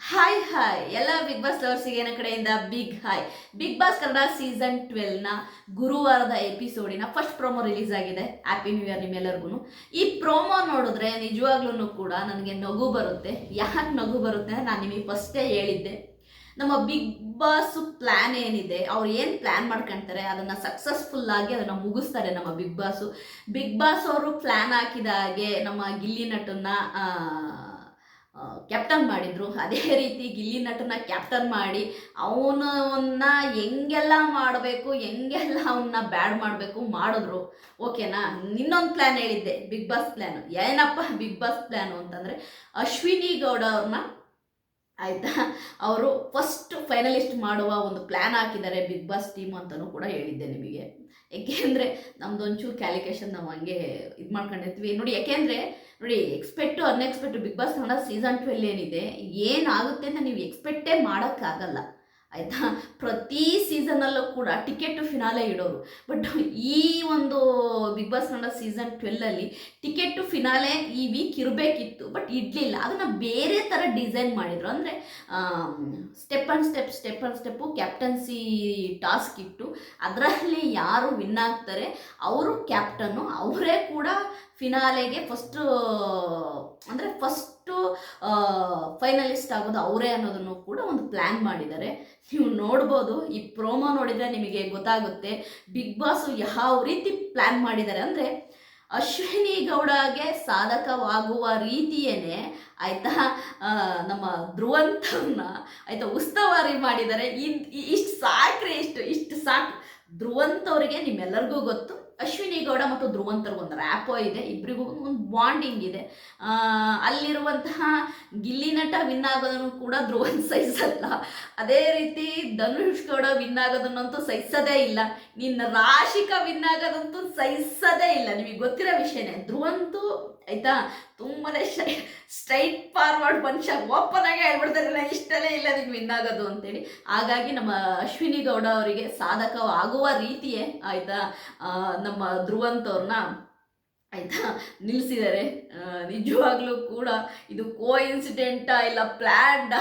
Hi hi ಎಲ್ಲ big boss ಲವರ್ಸಿಗೆ ನನ್ನ ಕಡೆಯಿಂದ big hi big boss Kannada season ಟ್ವೆಲ್ನ ಗುರುವಾರದ ಎಪಿಸೋಡಿನ ಫಸ್ಟ್ ಪ್ರೋಮೋ ರಿಲೀಸ್ ಆಗಿದೆ. ಹ್ಯಾಪಿ ನ್ಯೂ ಇಯರ್ ನಿಮ್ಮೆಲ್ಲರಿಗೂ. ಈ ಪ್ರೋಮೋ ನೋಡಿದ್ರೆ ನಿಜವಾಗ್ಲೂ ಕೂಡ ನನಗೆ ನಗು ಬರುತ್ತೆ. ಯಾಕೆ ನಗು ಬರುತ್ತೆ ನಾನು ನಿಮಗೆ ಫಸ್ಟೇ ಹೇಳಿದ್ದೆ. ನಮ್ಮ ಬಿಗ್ ಬಾಸ್ ಪ್ಲ್ಯಾನ್ ಏನಿದೆ? ಅವ್ರು ಏನು ಪ್ಲ್ಯಾನ್ ಮಾಡ್ಕೊಂತಾರೆ? ಅದನ್ನು ಸಕ್ಸಸ್ಫುಲ್ ಆಗಿ ಅದನ್ನು ಮುಗಿಸ್ತಾರೆ ನಮ್ಮ ಬಿಗ್ ಬಾಸು ಬಿಗ್ ಬಾಸ್ ಅವರು ಪ್ಲ್ಯಾನ್ ಹಾಕಿದ ಹಾಗೆ ನಮ್ಮ ಗಿಲ್ಲಿ ನಟನ್ನ ಕ್ಯಾಪ್ಟನ್ ಮಾಡಿದ್ರು. ಅದೇ ರೀತಿ ಗಿಲ್ಲಿ ನಟನ ಕ್ಯಾಪ್ಟನ್ ಮಾಡಿ ಅವನನ್ನ ಹೆಂಗೆಲ್ಲ ಮಾಡಬೇಕು, ಹೆಂಗೆಲ್ಲ ಅವನ್ನ ಬ್ಯಾಡ್ ಮಾಡಬೇಕು ಮಾಡಿದ್ರು. ಓಕೆನಾ ಇನ್ನೊಂದು ಪ್ಲ್ಯಾನ್ ಹೇಳಿದ್ದೆ ಬಿಗ್ ಬಾಸ್ ಪ್ಲ್ಯಾನು ಏನಪ್ಪ ಬಿಗ್ ಬಾಸ್ ಪ್ಲ್ಯಾನು ಅಂತಂದರೆ ಅಶ್ವಿನಿ ಗೌಡ ಅವ್ರನ್ನ ಆಯಿತಾ, ಅವರು ಫಸ್ಟ್ ಫೈನಲಿಸ್ಟ್ ಮಾಡುವ ಒಂದು ಪ್ಲ್ಯಾನ್ ಹಾಕಿದ್ದಾರೆ ಬಿಗ್ ಬಾಸ್ ಟೀಮ್ ಅಂತಲೂ ಕೂಡ ಹೇಳಿದ್ದೆ ನಿಮಗೆ. ಏಕೆಂದರೆ ನಮ್ದು ಒಂಚೂರು ಕ್ಯಾಲಿಕೇಶನ್ ನಾವು ಹಂಗೆ ಇದು ಮಾಡ್ಕೊಂಡಿರ್ತೀವಿ. ನೋಡಿ ಯಾಕೆಂದರೆ ನೋಡಿ expect unexpect big boss Kannada season twelve ಏನಿದೆ ಏನಾಗುತ್ತೆ ಅಂತ ನೀವು ಎಕ್ಸ್ಪೆಕ್ಟೇ ಮಾಡೋಕ್ಕಾಗಲ್ಲ. ಆಯಿತಾ? ಪ್ರತಿ ಸೀಸನಲ್ಲೂ ಕೂಡ ಟಿಕೆಟ್ ಫಿನಾಲೆ ಇಡೋರು. ಬಟ್ ಈ ಒಂದು ಬಿಗ್ ಬಾಸ್ ಕನ್ನಡ ಸೀಸನ್ ಟ್ವೆಲ್ಲಲ್ಲಿ ಟಿಕೆಟ್ ಫಿನಾಲೆ ಈ ವೀಕ್ ಇರಬೇಕಿತ್ತು. ಬಟ್ ಇಡಲಿಲ್ಲ. ಅದನ್ನು ಬೇರೆ ಥರ ಡಿಸೈನ್ ಮಾಡಿದರು. ಅಂದರೆ step and step step and step captaincy task ಇಟ್ಟು ಅದರಲ್ಲಿ ಯಾರು ವಿನ್ ಆಗ್ತಾರೆ, ಅವರು ಕ್ಯಾಪ್ಟನ್ನು ಅವರೇ ಕೂಡ ಫಿನಾಲೆಗೆ ಫಸ್ಟು ಅಂದರೆ ಫಸ್ಟು ಫೈನಲಿಸ್ಟ್ ಆಗೋದು ಅವರೇ ಅನ್ನೋದನ್ನು ಕೂಡ ಒಂದು ಪ್ಲ್ಯಾನ್ ಮಾಡಿದ್ದಾರೆ. ನೀವು ನೋಡ್ಬೋದು, ಈ ಪ್ರೋಮೋ ನೋಡಿದರೆ ನಿಮಗೆ ಗೊತ್ತಾಗುತ್ತೆ ಬಿಗ್ ಬಾಸ್ ಯಾವ ರೀತಿ ಪ್ಲ್ಯಾನ್ ಮಾಡಿದ್ದಾರೆ. ಅಂದರೆ ಅಶ್ವಿನಿ ಗೌಡಗೆ ಸಾಧಕವಾಗುವ ರೀತಿಯೇ ಆಯಿತಾ ನಮ್ಮ ಧ್ರುವಂತವನ್ನ ಆಯಿತಾ, ಉಸ್ತವಾರಿ ಮಾಡಿದ್ದಾರೆ. ಇಷ್ಟು ಸಾಕ್ರಿ ಇಷ್ಟು ಇಷ್ಟು ಸಾಕು ಧ್ರುವಂತವರಿಗೆ ನಿಮ್ಮೆಲ್ಲರಿಗೂ ಗೊತ್ತು. ಅಶ್ವಿನಿ ಗೌಡ ಮತ್ತು ಧ್ರುವಂತರ ಒಂದು ರ್ಯಾಪೋ ಇದೆ ಇಬ್ಬರಿಗೂ ಒಂದು ಬಾಂಡಿಂಗ್ ಇದೆ. ಅಲ್ಲಿರುವಂತಹ ಗಿಲ್ಲಿ ನಟ ವಿನ್ ಆಗೋದನ್ನು ಕೂಡ ಧ್ರುವನ್ ಸಹಿಸಲ್ಲ. ಅದೇ ರೀತಿ ಧನುಷ್ ಗೌಡ ವಿನ್ ಆಗೋದನ್ನಂತೂ ಸಹಿಸೋದೇ ಇಲ್ಲ. ನಿನ್ನ ರಾಶಿಕ ವಿನ್ ಆಗೋದಂತೂ ಸಹಿಸೋದೇ ಇಲ್ಲ. ನಿಮಗೆ ಗೊತ್ತಿರೋ ವಿಷಯನೇ, ಧ್ರುವಂತೂ ಆಯ್ತಾ ತುಂಬಾನೇ ಸ್ಟ್ರೈಟ್ ಫಾರ್ವರ್ಡ್ ಮನುಷ್ಯ ಓಪನ್ ಆಗಿ ಹೇಳ್ಬಿಡ್ತಾರೆ ನಾನು ಇಷ್ಟನೇ ಇಲ್ಲ ನಿಮ್ಗೆ ವಿನ್ ಆಗೋದು ಅಂತೇಳಿ. ಹಾಗಾಗಿ ನಮ್ಮ ಅಶ್ವಿನಿ ಗೌಡ ಅವರಿಗೆ ಸಾಧಕವಾಗುವ ರೀತಿಯೇ ಆಯಿತಾ ನಮ್ಮ ಧ್ರುವಂತವ್ರನ್ನ ಆಯಿತಾ ನಿಲ್ಲಿಸಿದ್ದಾರೆ ನಿಜವಾಗ್ಲೂ ಕೂಡ ಇದು ಕೋ ಇನ್ಸಿಡೆಂಟಾ ಇಲ್ಲ ಪ್ಲ್ಯಾಂಡಾ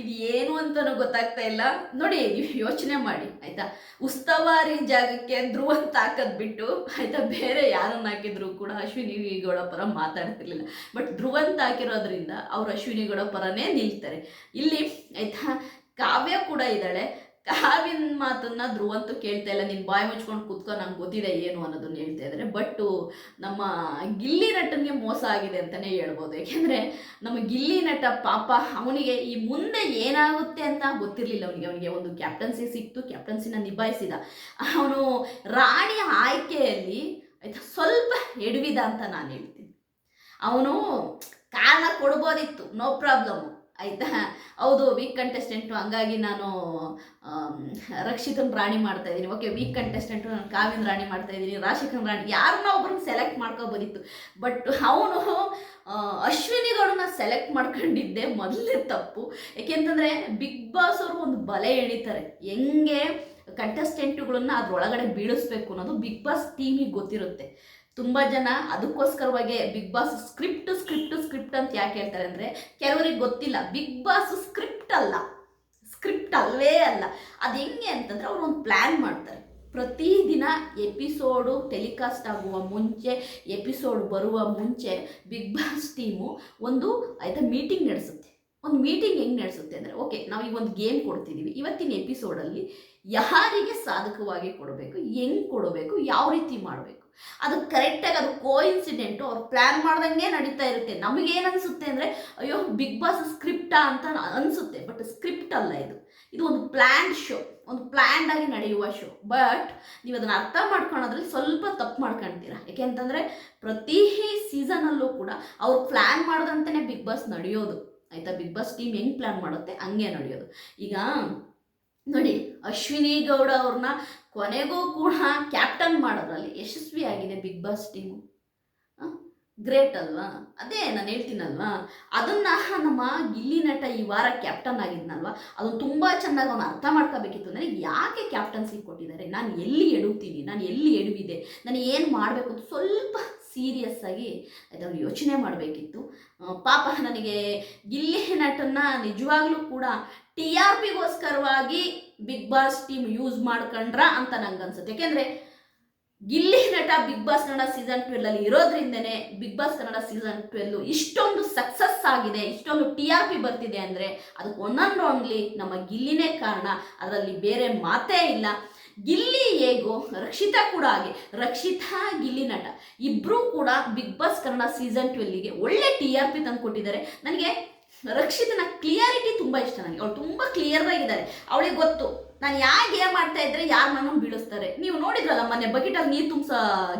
ಇದು ಏನು ಅಂತಲೂ ಗೊತ್ತಾಗ್ತಾ ಇಲ್ಲ. ನೋಡಿ, ನೀವು ಯೋಚನೆ ಮಾಡಿ, ಆಯಿತಾ? ಉಸ್ತವಾರಿ ಜಾಗಕ್ಕೆ ಧ್ರುವಂತ ಹಾಕೋದು ಬಿಟ್ಟು, ಆಯಿತಾ? ಬೇರೆ ಯಾರನ್ನ ಹಾಕಿದ್ರು ಕೂಡ ಅಶ್ವಿನಿ ಗೌಡ ಪರ ಮಾತಾಡ್ತಿರ್ಲಿಲ್ಲ. ಬಟ್ ಧ್ರುವಂತ ಹಾಕಿರೋದ್ರಿಂದ ಅವ್ರು ಅಶ್ವಿನಿ ಗೌಡ ಪರನೇ ನಿಲ್ತಾರೆ. ಇಲ್ಲಿ, ಆಯಿತಾ? ಕಾವ್ಯ ಕೂಡ ಇದ್ದಾಳೆ. ಕಾವಿನ ಮಾತನ್ನ ಧ್ರುವಂತೂ ಕೇಳ್ತಾ ಇಲ್ಲ. ನೀನು ಬಾಯಿ ಮುಚ್ಕೊಂಡು ಕುತ್ಕೊ, ನಂಗೆ ಗೊತ್ತಿದೆ ಏನು ಅನ್ನೋದನ್ನ ಹೇಳ್ತಾ ಇದ್ದಾರೆ ಬಟ್ಟು ನಮ್ಮ ಗಿಲ್ಲಿ ನಟನಿಗೆ ಮೋಸ ಆಗಿದೆ ಅಂತಲೇ ಹೇಳ್ಬೋದು. ಯಾಕೆಂದರೆ ನಮ್ಮ ಗಿಲ್ಲಿ ನಟ ಪಾಪ, ಅವನಿಗೆ ಈ ಮುಂದೆ ಏನಾಗುತ್ತೆ ಅಂತ ಗೊತ್ತಿರಲಿಲ್ಲ ಅವನಿಗೆ. ಅವನಿಗೆ ಒಂದು ಕ್ಯಾಪ್ಟನ್ಸಿ ಸಿಕ್ತು ಕ್ಯಾಪ್ಟನ್ಸಿನ ನಿಭಾಯಿಸಿದ. ಅವನು ರಾಣಿ ಆಯ್ಕೆಯಲ್ಲಿ ಆಯ್ತಾ ಸ್ವಲ್ಪ ಎಡವಿದ ಅಂತ ನಾನು ಹೇಳ್ತೀನಿ. ಅವನು ಕಾರಣ ಕೊಡ್ಬೋದಿತ್ತು ನೋ ಪ್ರಾಬ್ಲಮ್ಮು ಆಯಿತಾ? ಹೌದು ವೀಕ್ ಕಂಟೆಸ್ಟೆಂಟು ಹಂಗಾಗಿ ನಾನು ರಕ್ಷಿತನ ರಾಣಿ ಮಾಡ್ತಾ ಇದ್ದೀನಿ. ಓಕೆ ವೀಕ್ ಕಂಟೆಸ್ಟೆಂಟು ನಾನು ಕಾವಿನ ರಾಣಿ ಮಾಡ್ತಾ ಇದ್ದೀನಿ, ರಾಶಿಕನ್ ರಾಣಿ. ಯಾರನ್ನ ಒಬ್ಬರನ್ನ ಸೆಲೆಕ್ಟ್ ಮಾಡ್ಕೋಬೋದಿತ್ತು. ಬಟ್ ಅವನು ಅಶ್ವಿನಿಗಳನ್ನ ಸೆಲೆಕ್ಟ್ ಮಾಡ್ಕೊಂಡಿದ್ದೆ ಮೊದಲೇ ತಪ್ಪು. ಯಾಕೆಂತಂದರೆ ಬಿಗ್ ಬಾಸ್ ಅವರು ಒಂದು ಬಲೆ ಎಳಿತಾರೆ. ಹೆಂಗೆ ಕಂಟೆಸ್ಟೆಂಟುಗಳನ್ನ ಅದ್ರೊಳಗಡೆ ಬೀಳಿಸ್ಬೇಕು ಅನ್ನೋದು ಬಿಗ್ ಬಾಸ್ ಟೀಮಿಗೆ ಗೊತ್ತಿರುತ್ತೆ. ತುಂಬ ಜನ ಅದಕ್ಕೋಸ್ಕರವಾಗಿ big boss script script script ಅಂತ ಯಾಕೆ ಹೇಳ್ತಾರೆ ಅಂದರೆ ಕೆಲವರಿಗೆ ಗೊತ್ತಿಲ್ಲ. ಬಿಗ್ ಬಾಸ್ ಸ್ಕ್ರಿಪ್ಟ್ ಅಲ್ಲ. ಸ್ಕ್ರಿಪ್ಟ್ ಅಲ್ಲವೇ ಅಲ್ಲ. ಅದು ಹೆಂಗೆ ಅಂತಂದರೆ ಅವರು ಒಂದು ಪ್ಲ್ಯಾನ್ ಮಾಡ್ತಾರೆ. ಪ್ರತಿದಿನ ಎಪಿಸೋಡು ಟೆಲಿಕಾಸ್ಟ್ ಆಗುವ ಮುಂಚೆ, ಎಪಿಸೋಡ್ ಬರುವ ಮುಂಚೆ ಬಿಗ್ ಬಾಸ್ ಟೀಮು ಒಂದು ಆಯಿತಾ ಮೀಟಿಂಗ್ ನಡೆಸುತ್ತೆ. ಒಂದು ಮೀಟಿಂಗ್ ಹೆಂಗೆ ನಡೆಸುತ್ತೆ ಅಂದರೆ ಓಕೆ ನಾವು ಈಗ ಒಂದು ಗೇಮ್ ಕೊಡ್ತಿದ್ದೀವಿ ಇವತ್ತಿನ ಎಪಿಸೋಡಲ್ಲಿ ಯಾರಿಗೆ ಸಾಧಕವಾಗಿ ಕೊಡಬೇಕು, ಹೆಂಗೆ ಕೊಡಬೇಕು, ಯಾವ ರೀತಿ ಮಾಡಬೇಕು. ಅದು ಕರೆಕ್ಟಾಗಿ ಅದು ಕೋ ಇನ್ಸಿಡೆಂಟು ಅವ್ರು ಪ್ಲ್ಯಾನ್ ಮಾಡ್ದಂಗೆ ನಡೀತಾ ಇರುತ್ತೆ. ನಮಗೇನು ಅನಿಸುತ್ತೆ ಅಂದರೆ, ಅಯ್ಯೋ ಬಿಗ್ ಬಾಸ್ ಸ್ಕ್ರಿಪ್ಟಾ ಅಂತ ಅನಿಸುತ್ತೆ ಬಟ್ ಸ್ಕ್ರಿಪ್ಟ್ ಅಲ್ಲ ಇದು. ಇದು ಒಂದು ಪ್ಲ್ಯಾಂಡ್ ಶೋ ಒಂದು ಪ್ಲ್ಯಾಂಡ್ ಆಗಿ ನಡೆಯುವ ಶೋ ಬಟ್ ನೀವು ಅದನ್ನು ಅರ್ಥ ಮಾಡ್ಕೊಳೋದ್ರಲ್ಲಿ ಸ್ವಲ್ಪ ತಪ್ಪು ಮಾಡ್ಕೊಳ್ತೀರಾ ಯಾಕೆಂತಂದರೆ ಪ್ರತಿ ಸೀಸನಲ್ಲೂ ಕೂಡ ಅವ್ರು ಪ್ಲ್ಯಾನ್ ಮಾಡ್ದಂತೆಯೇ ಬಿಗ್ ಬಾಸ್ ನಡೆಯೋದು. ಆಯಿತಾ? ಬಿಗ್ ಬಾಸ್ ಟೀಮ್ ಹೆಂಗೆ ಪ್ಲ್ಯಾನ್ ಮಾಡುತ್ತೆ? ಹಂಗೆ ನಡೆಯೋದು. ಈಗ ನೋಡಿ, ಅಶ್ವಿನಿ ಗೌಡ ಅವ್ರನ್ನ ಕೊನೆಗೂ ಕೂಡ ಕ್ಯಾಪ್ಟನ್ ಮಾಡೋದ್ರಲ್ಲಿ ಯಶಸ್ವಿಯಾಗಿದೆ ಬಿಗ್ ಬಾಸ್ ಟೀಮು ಗ್ರೇಟ್ ಅಲ್ವಾ? ಅದೇ ನಾನು ಹೇಳ್ತೀನಲ್ವಾ? ಅದನ್ನ ನಮ್ಮ ಗಿಲ್ಲಿ ನಟ ಈ ವಾರ ಕ್ಯಾಪ್ಟನ್ ಆಗಿದ್ನಲ್ವಾ? ಅದನ್ನು ತುಂಬ ಚೆನ್ನಾಗಿ ಅವನು ಅರ್ಥ ಮಾಡ್ಕೋಬೇಕಿತ್ತು. ನನಗೆ ಯಾಕೆ ಕ್ಯಾಪ್ಟನ್ಸಿ ಕೊಟ್ಟಿದ್ದಾರೆ? ನಾನು ಎಲ್ಲಿ ಎಡುತ್ತೀನಿ ನಾನು ಎಲ್ಲಿ ಎಡುವಿದೆ? ನಾನು ಏನು ಮಾಡಬೇಕು ಅಂತ ಸ್ವಲ್ಪ ಸೀರಿಯಸ್ ಆಗಿ ಅದನ್ನು ಯೋಚನೆ ಮಾಡಬೇಕಿತ್ತು. ಪಾಪ ನನಗೆ ಗಿಲ್ಲಿ ನಟನ್ನ ನಿಜವಾಗ್ಲೂ ಕೂಡ ಟಿ ಆರ್ ಪಿಗೋಸ್ಕರವಾಗಿ ಬಿಗ್ ಬಾಸ್ ಟೀಮ್ ಯೂಸ್ ಮಾಡ್ಕೊಂಡ್ರ ಅಂತ ನಂಗೆ ಅನ್ಸುತ್ತೆ ಯಾಕೆಂದರೆ Gilli Nata big boss Kannada season twelve ಅಲ್ಲಿ ಇರೋದ್ರಿಂದನೇ big boss Kannada season twelve ಇಷ್ಟೊಂದು ಸಕ್ಸಸ್ ಆಗಿದೆ, ಇಷ್ಟೊಂದು ಟಿ ಆರ್ ಪಿ ಬರ್ತಿದೆ ಅಂದರೆ ಅದಕ್ಕೆ ಒನ್ ಅಂಡ್ ಓನ್ಲಿ ನಮ್ಮ ಗಿಲ್ಲಿನೇ ಕಾರಣ. ಅದರಲ್ಲಿ ಬೇರೆ ಮಾತೇ ಇಲ್ಲ. ಗಿಲ್ಲಿ ಹೇಗೋ ರಕ್ಷಿತಾ ಕೂಡ ಹಾಗೆ, ರಕ್ಷಿತಾ ಗಿಲ್ಲಿ ನಟ. ಇಬ್ಬರೂ ಕೂಡ ಬಿಗ್ ಬಾಸ್ ಕನ್ನಡ ಸೀಸನ್ ಟ್ವೆಲ್ಗೆ ಒಳ್ಳೆ ಟಿ ಆರ್ ಪಿ ತಂದು ಕೊಟ್ಟಿದ್ದಾರೆ ನನಗೆ ರಕ್ಷಿತನ ಕ್ಲಿಯಾರಿಟಿ ತುಂಬ ಇಷ್ಟ ನನಗೆ ಅವಳು ತುಂಬ ಕ್ಲಿಯರ್ ಆಗಿದ್ದಾರೆ. ಅವಳಿಗೆ ಗೊತ್ತು, ನಾನು ಯಾವ ಗೇಮ್ ಮಾಡ್ತಾ ಇದ್ರೆ ಯಾರು ನನ್ನನ್ನು ಬೀಳಿಸ್ತಾರೆ. ನೀವು ನೋಡಿದ್ರಲ್ಲ ಮೊನ್ನೆ ಬಕೆಟಲ್ಲಿ ನೀರು ತುಂಬಿಸೋ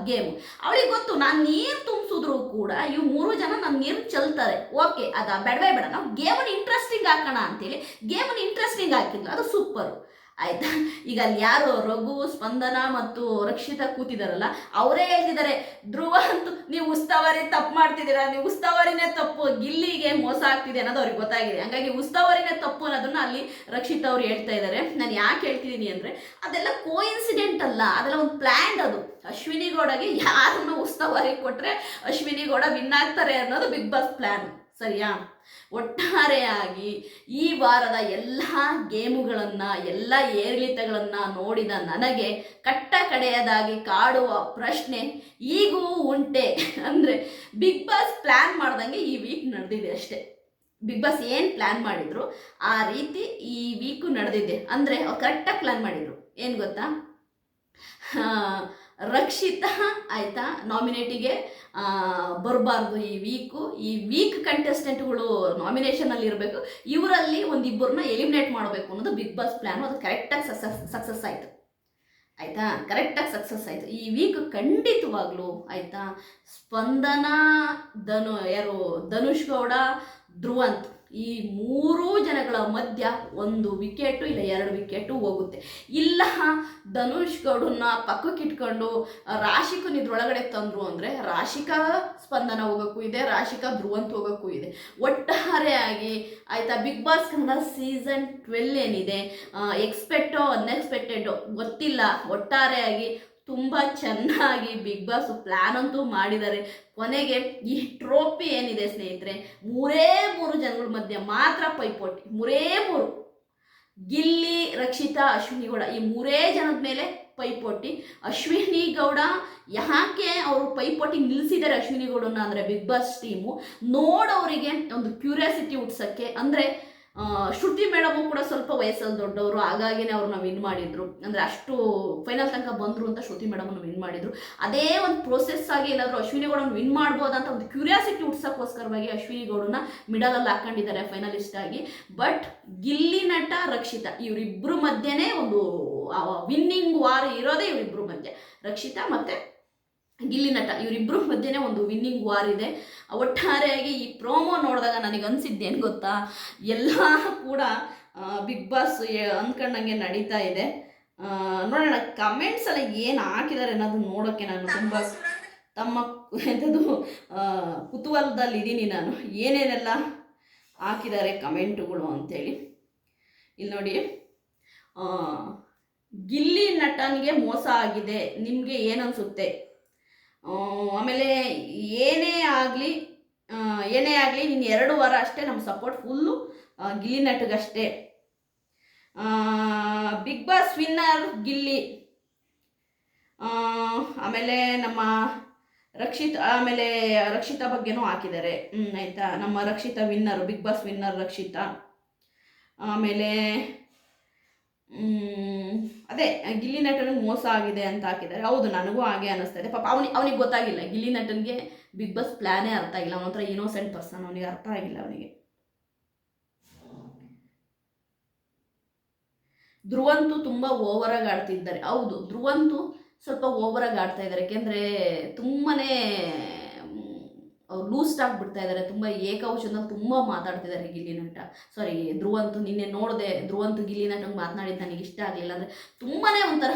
ಗೇಮ್ ಅವಳಿಗೆ ಗೊತ್ತು, ನಾನು ನೀರು ತುಂಬಿಸಿದ್ರು ಕೂಡ ಇವು ಮೂರು ಜನ ನನ್ನ ನೀರು ಚೆಲ್ತಾರೆ. ಓಕೆ ಅದ ಬೇಡವೇ ಬೇಡ. ನಾವು ಗೇಮನ್ನು ಇಂಟ್ರೆಸ್ಟಿಂಗ್ ಹಾಕೋಣ ಅಂತೇಳಿ ಗೇಮನ್ನು ಇಂಟ್ರೆಸ್ಟಿಂಗ್ ಹಾಕಿದ್ಲು. ಅದು ಸೂಪರು ಆಯ್ತಾ? ಈಗ ಅಲ್ಲಿ ಯಾರು? ರಘು, ಸ್ಪಂದನ ಮತ್ತು ರಕ್ಷಿತಾ ಕೂತಿದಾರಲ್ಲ, ಅವರೇ ಹೇಳ್ತಿದ್ದಾರೆ ಧ್ರುವ ಅಂತೂ ನೀವು ಉಸ್ತವಾರಿ ತಪ್ಪು ಮಾಡ್ತಿದ್ದೀರಾ? ನೀವು ಉಸ್ತವಾರಿನೇ ತಪ್ಪು, ಗಿಲ್ಲಿಗೆ ಮೋಸ ಆಗ್ತಿದೆ ಅನ್ನೋದು ಅವ್ರಿಗೆ ಗೊತ್ತಾಗಿದೆ. ಹಂಗಾಗಿ ಉಸ್ತವಾರಿನೇ ತಪ್ಪು ಅನ್ನೋದನ್ನ ಅಲ್ಲಿ ರಕ್ಷಿತಾ ಅವ್ರು ಹೇಳ್ತಾ ಇದ್ದಾರೆ ನಾನು ಯಾಕೆ ಹೇಳ್ತಿದ್ದೀನಿ ಅಂದರೆ, ಅದೆಲ್ಲ ಕೋಇನ್ಸಿಡೆಂಟ್ ಅಲ್ಲ. ಅದೆಲ್ಲ ಒಂದು ಪ್ಲ್ಯಾಂಡ್ ಅದು. ಅಶ್ವಿನಿ ಗೌಡಗೆ ಯಾರನ್ನು ಉಸ್ತವಾರಿ ಕೊಟ್ಟರೆ ಅಶ್ವಿನಿ ಗೌಡ ವಿನ್ ಆಗ್ತಾರೆ ಅನ್ನೋದು ಬಿಗ್ ಬಾಸ್ ಪ್ಲ್ಯಾನ್ ಸರಿಯಾ? ಒಟ್ಟಾರೆಯಾಗಿ ಈ ವಾರದ ಎಲ್ಲ ಗೇಮುಗಳನ್ನು, ಎಲ್ಲ ಏರಿಳಿತಗಳನ್ನು ನೋಡಿದ ನನಗೆ ಕಟ್ಟ ಕಡೆಯದಾಗಿ ಕಾಡುವ ಪ್ರಶ್ನೆ ಈಗೂ ಉಂಟೆ. ಅಂದರೆ ಬಿಗ್ ಬಾಸ್ ಪ್ಲ್ಯಾನ್ ಮಾಡ್ದಂಗೆ ಈ ವೀಕ್ ನಡೆದಿದೆ ಅಷ್ಟೇ. ಬಿಗ್ ಬಾಸ್ ಏನು ಪ್ಲ್ಯಾನ್ ಮಾಡಿದ್ರು, ಆ ರೀತಿ ಈ ವೀಕು ನಡೆದಿದೆ. ಅಂದರೆ ಕರೆಕ್ಟಾಗಿ ಪ್ಲ್ಯಾನ್ ಮಾಡಿದರು. ಏನು ಗೊತ್ತಾ? ರಕ್ಷಿತಾ ಆಯಿತಾ? ನಾಮಿನೇಟಿಗೆ ಬರಬಾರ್ದು ಈ ವೀಕು ಈ ವೀಕ್ ಕಂಟೆಸ್ಟೆಂಟ್ಗಳು ನಾಮಿನೇಷನಲ್ಲಿ ಇರಬೇಕು. ಇವರಲ್ಲಿ ಒಂದಿಬ್ಬರನ್ನ ಎಲಿಮಿನೇಟ್ ಮಾಡಬೇಕು ಅನ್ನೋದು ಬಿಗ್ ಬಾಸ್ ಪ್ಲ್ಯಾನು ಅದು ಕರೆಕ್ಟಾಗಿ ಸಕ್ಸಸ್ ಸಕ್ಸಸ್ ಆಯಿತು. ಆಯಿತಾ? ಕರೆಕ್ಟಾಗಿ ಸಕ್ಸಸ್ ಆಯಿತು. ಈ ವೀಕ್ ಖಂಡಿತವಾಗ್ಲೂ ಆಯಿತಾ? ಸ್ಪಂದನ ಧನು, ಯಾರು? ಧನುಷ್ ಗೌಡ, ಧ್ರುವಂತ್. ಈ ಮೂರೂ ಜನಗಳ ಮಧ್ಯ ಒಂದು ವಿಕೆಟು ಇಲ್ಲ ಎರಡು ವಿಕೆಟು ಹೋಗುತ್ತೆ. ಇಲ್ಲ, ಧನುಷ್ ಗೌಡನ್ನ ಪಕ್ಕಕ್ಕೆ ಇಟ್ಕೊಂಡು ರಾಶಿಕನ್ ಇದ್ರೊಳಗಡೆ ತಂದರು ಅಂದರೆ ರಾಶಿಕಾ ಸ್ಪಂದನ ಹೋಗೋಕ್ಕೂ ಇದೆ, ರಾಶಿಕಾ ಧ್ರುವಂತ ಹೋಗೋಕ್ಕೂ ಇದೆ. ಒಟ್ಟಾರೆಯಾಗಿ ಆಯಿತಾ, big boss Kannada season twelve ಏನಿದೆ ಎಕ್ಸ್ಪೆಕ್ಟೋ ಅನ್ಎಕ್ಸ್ಪೆಕ್ಟೆಡೋ ಗೊತ್ತಿಲ್ಲ. ಒಟ್ಟಾರೆಯಾಗಿ ತುಂಬ ಚೆನ್ನಾಗಿ ಬಿಗ್ ಬಾಸ್ ಪ್ಲ್ಯಾನ್ ಅಂತೂ ಮಾಡಿದ್ದಾರೆ. ಕೊನೆಗೆ ಈ ಟ್ರೋಫಿ ಏನಿದೆ ಸ್ನೇಹಿತರೆ, ಮೂರೇ ಮೂರು ಜನಗಳ ಮಧ್ಯೆ ಮಾತ್ರ ಪೈಪೋಟಿ, ಮೂರೇ ಮೂರು. ಗಿಲ್ಲಿ, ರಕ್ಷಿತಾ, ಅಶ್ವಿನಿ ಗೌಡ, ಈ ಮೂರೇ ಜನದ ಮೇಲೆ ಪೈಪೋಟಿ. ಅಶ್ವಿನಿ ಗೌಡ ಯಾಕೆ ಅವರು ಪೈಪೋಟಿ ನಿಲ್ಲಿಸಿದ್ದಾರೆ ಅಶ್ವಿನಿ ಗೌಡನ ಅಂದರೆ ಬಿಗ್ ಬಾಸ್ ಟೀಮು ನೋಡೋರಿಗೆ ಒಂದು ಕ್ಯೂರಿಯಾಸಿಟಿ ಹುಟ್ಸೋಕ್ಕೆ, ಅಂದರೆ ಶ್ರುತಿ ಮೇಡಮು ಕೂಡ ಸ್ವಲ್ಪ ವಯಸ್ಸಲ್ಲಿ ದೊಡ್ಡವರು, ಹಾಗಾಗಿನೇ ಅವ್ರನ್ನ ವಿನ್ ಮಾಡಿದ್ರು. ಅಂದರೆ ಅಷ್ಟು ಫೈನಲ್ ತನಕ ಬಂದರು ಅಂತ ಶ್ರುತಿ ಮೇಡಮನ್ನು ವಿನ್ ಮಾಡಿದ್ರು. ಅದೇ ಒಂದು ಪ್ರೋಸೆಸ್ ಆಗಿ ಏನಾದರೂ ಅಶ್ವಿನಿ ಗೌಡನ ವಿನ್ ಮಾಡ್ಬೋದಂತ ಒಂದು ಕ್ಯೂರಿಯಾಸಿಟಿ ಹುಟ್ಸೋಕ್ಕೋಸ್ಕರವಾಗಿ ಅಶ್ವಿನಿ ಗೌಡನ ಮಿಡಲಲ್ಲಿ ಹಾಕೊಂಡಿದ್ದಾರೆ ಫೈನಲಿಸ್ಟ್ ಆಗಿ. ಬಟ್ ಗಿಲ್ಲಿ ನಟ ರಕ್ಷಿತಾ ಇವರಿಬ್ಬರು ಮಧ್ಯೆನೇ ಒಂದು ವಿನ್ನಿಂಗ್ ವಾರ್ ಇರೋದೇ ಇವರಿಬ್ಬರು ಮಧ್ಯೆ. ರಕ್ಷಿತಾ ಮತ್ತು ಗಿಲ್ಲಿ ನಟ ಇವರಿಬ್ಬರ ಮಧ್ಯೆ ಒಂದು ವಿನ್ನಿಂಗ್ ವಾರ್ ಇದೆ. ಒಟ್ಟಾರೆಯಾಗಿ ಈ ಪ್ರೋಮೋ ನೋಡಿದಾಗ ನನಗೆ ಅನಿಸಿದ್ದೇನು ಗೊತ್ತಾ? ಎಲ್ಲ ಕೂಡ ಬಿಗ್ ಬಾಸ್ ಅಂದ್ಕೊಂಡಂಗೆ ನಡೀತಾ ಇದೆ. ನೋಡೋಣ ಕಮೆಂಟ್ಸ್ ಎಲ್ಲ ಏನು ಹಾಕಿದ್ದಾರೆ ಅನ್ನೋದು ನೋಡೋಕ್ಕೆ ನಾನು ತುಂಬ ತಮ್ಮ ಎಂಥದ್ದು ಕುತೂಹಲದಲ್ಲಿ ಇದ್ದೀನಿ ನಾನು. ಏನೇನೆಲ್ಲ ಹಾಕಿದ್ದಾರೆ ಕಮೆಂಟ್ಗಳು ಅಂತೇಳಿ. ಇಲ್ಲಿ ನೋಡಿ ಗಿಲ್ಲಿ ನಟನಿಗೆ ಮೋಸ ಆಗಿದೆ. ನಿಮಗೆ ಏನನ್ಸುತ್ತೆ ಆಮೇಲೆ ಏನೇ ಆಗಲಿ ಏನೇ ಆಗಲಿ ಇನ್ನು ಎರಡು ವಾರ ಅಷ್ಟೇ ನಮ್ಮ support full Gilli ನಟಗಷ್ಟೇ. Big boss winner Gilli. ಆಮೇಲೆ ನಮ್ಮ ರಕ್ಷಿತ್, ಆಮೇಲೆ ರಕ್ಷಿತಾ ಬಗ್ಗೆನೂ ಹಾಕಿದ್ದಾರೆ. ಆಯಿತಾ? ನಮ್ಮ Rakshitha winner big boss winner Rakshitha. ಆಮೇಲೆ ಅದೇ, ಗಿಲ್ಲಿ ನಟನಿಗೆ ಮೋಸ ಆಗಿದೆ ಅಂತ ಹಾಕಿದ್ದಾರೆ. ಹೌದು, ನನಗೂ ಹಾಗೆ ಅನ್ನಿಸ್ತಾ ಇದೆ ಪಾಪ ಅವನಿಗೆ ಅವನಿಗೆ ಗೊತ್ತಾಗಿಲ್ಲ. ಗಿಲ್ಲಿ ನಟನಿಗೆ ಬಿಗ್ ಬಾಸ್ ಪ್ಲ್ಯಾನೇ ಅರ್ಥ ಆಗಿಲ್ಲ. ಅವನ ಹತ್ರ ಇನ್ನೋಸೆಂಟ್ ಪರ್ಸನ್ ಅವನಿಗೆ ಅರ್ಥ ಆಗಿಲ್ಲ ಅವನಿಗೆ. ಧ್ರುವಂತು ತುಂಬ ಓವರಾಗಿ ಆಡ್ತಿದ್ದಾರೆ. ಹೌದು, ಧ್ರುವಂತು ಸ್ವಲ್ಪ ಓವರಾಗಿ ಆಡ್ತಾ ಇದ್ದಾರೆ. ಯಾಕೆಂದರೆ ತುಂಬಾ ಅವ್ರು ಲೂಸ್ಟ್ ಆಗಿಬಿಡ್ತಾ ಇದ್ದಾರೆ ತುಂಬ ಏಕವಚನದಲ್ಲಿ ತುಂಬ ಮಾತಾಡ್ತಿದ್ದಾರೆ ಗಿಲ್ಲಿ ನಟ. ಸಾರಿ ಧ್ರುವಂತು ನಿನ್ನೆ ನೋಡಿದೆ ಧ್ರುವಂತು ಗಿಲ್ಲಿ ನಟಂಗೆ ಮಾತನಾಡಿದ್ದು ನನಗೆ ಇಷ್ಟ ಆಗಲಿಲ್ಲ ಅಂದರೆ ತುಂಬಾ ಒಂಥರ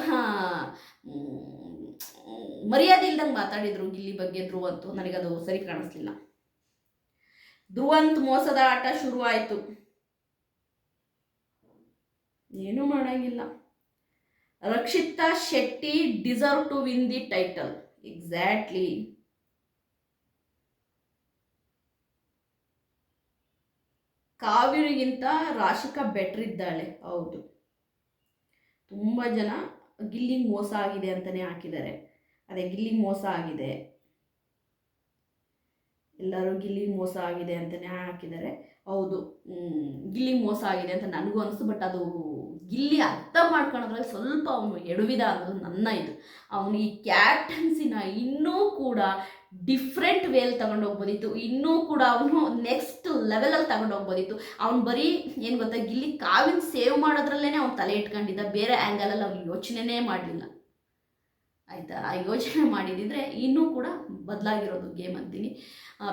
ಮರ್ಯಾದೆ ಇಲ್ದಂಗೆ ಮಾತಾಡಿದ್ರು ಗಿಲ್ಲಿ ಬಗ್ಗೆ ಧ್ರುವಂತು ನನಗದು ಸರಿ ಕಾಣಿಸ್ಲಿಲ್ಲ. ಧ್ರುವಂತ್ ಮೋಸದ ಆಟ ಶುರುವಾಯಿತು ಏನೂ ಮಾಡೋಂಗಿಲ್ಲ. Rakshitha Shetty deserve to win the title. Exactly ಕಾವೇರಿಗಿಂತ Rashika better ಇದ್ದಾಳೆ. ಹೌದು. ತುಂಬ ಜನ ಗಿಲ್ಲಿಂಗ್ ಮೋಸ ಆಗಿದೆ ಅಂತಲೇ ಹಾಕಿದ್ದಾರೆ. ಅದೇ ಗಿಲ್ಲಿಂಗ್ ಮೋಸ ಆಗಿದೆ. ಎಲ್ಲರೂ ಗಿಲ್ಲಿಂಗ್ ಮೋಸ ಆಗಿದೆ ಅಂತಲೇ ಹಾಕಿದ್ದಾರೆ. ಹೌದು. ಗಿಲ್ಲಿಂಗ್ ಮೋಸ ಆಗಿದೆ ಅಂತ ನನಗೂ ಅನಿಸ್ತು ಬಟ್ ಅದು ಗಿಲ್ಲಿ ಅರ್ಥ ಮಾಡ್ಕೊಳೋದ್ರಲ್ಲಿ ಸ್ವಲ್ಪ ಅವನು ಎಡವಿದ ಅನ್ನೋದು ನನ್ನ ಇದು. ಅವನು ಈ ಕ್ಯಾಪ್ಟನ್ಸಿನ ಇನ್ನೂ ಕೂಡ ಡಿಫ್ರೆಂಟ್ ವೇಲ್ ತಗೊಂಡೋಗ್ಬೋದಿತ್ತು ಇನ್ನೂ ಕೂಡ ಅವನು ನೆಕ್ಸ್ಟ್ ಲೆವೆಲಲ್ಲಿ ತಗೊಂಡೋಗ್ಬೋದಿತ್ತು ಅವ್ನು ಬರೀ ಏನು ಗೊತ್ತಾ, ಗಿಲ್ಲಿ ಕಾವಿನ ಸೇವ್ ಮಾಡೋದ್ರಲ್ಲೇ ಅವ್ನು ತಲೆ ಇಟ್ಕೊಂಡಿದ್ದ. ಬೇರೆ ಆ್ಯಂಗಲಲ್ಲಿ ಅವ್ನು ಯೋಚನೆನೇ ಮಾಡಲಿಲ್ಲ. ಆಯಿತಾ? ಆ ಯೋಚನೆ ಮಾಡಿದ್ರೆ ಇನ್ನೂ ಕೂಡ ಬದಲಾಗಿರೋದು ಗೇಮ್ ಅಂತೀನಿ.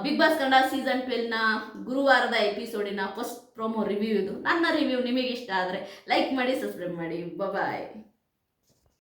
ಬಿಗ್ ಬಾಸ್ ಕನ್ನಡ ಸೀಸನ್ ಟ್ವೆಲ್ನ ಗುರುವಾರದ ಎಪಿಸೋಡಿನ ಫಸ್ಟ್ ಪ್ರೊಮೋ ರಿವ್ಯೂ ಇದು. ನನ್ನ ರಿವ್ಯೂ ನಿಮಗೆ ಇಷ್ಟ ಆದರೆ ಲೈಕ್ ಮಾಡಿ ಸಬ್ಸ್ಕ್ರೈಬ್ ಮಾಡಿ. ಬಾಯ್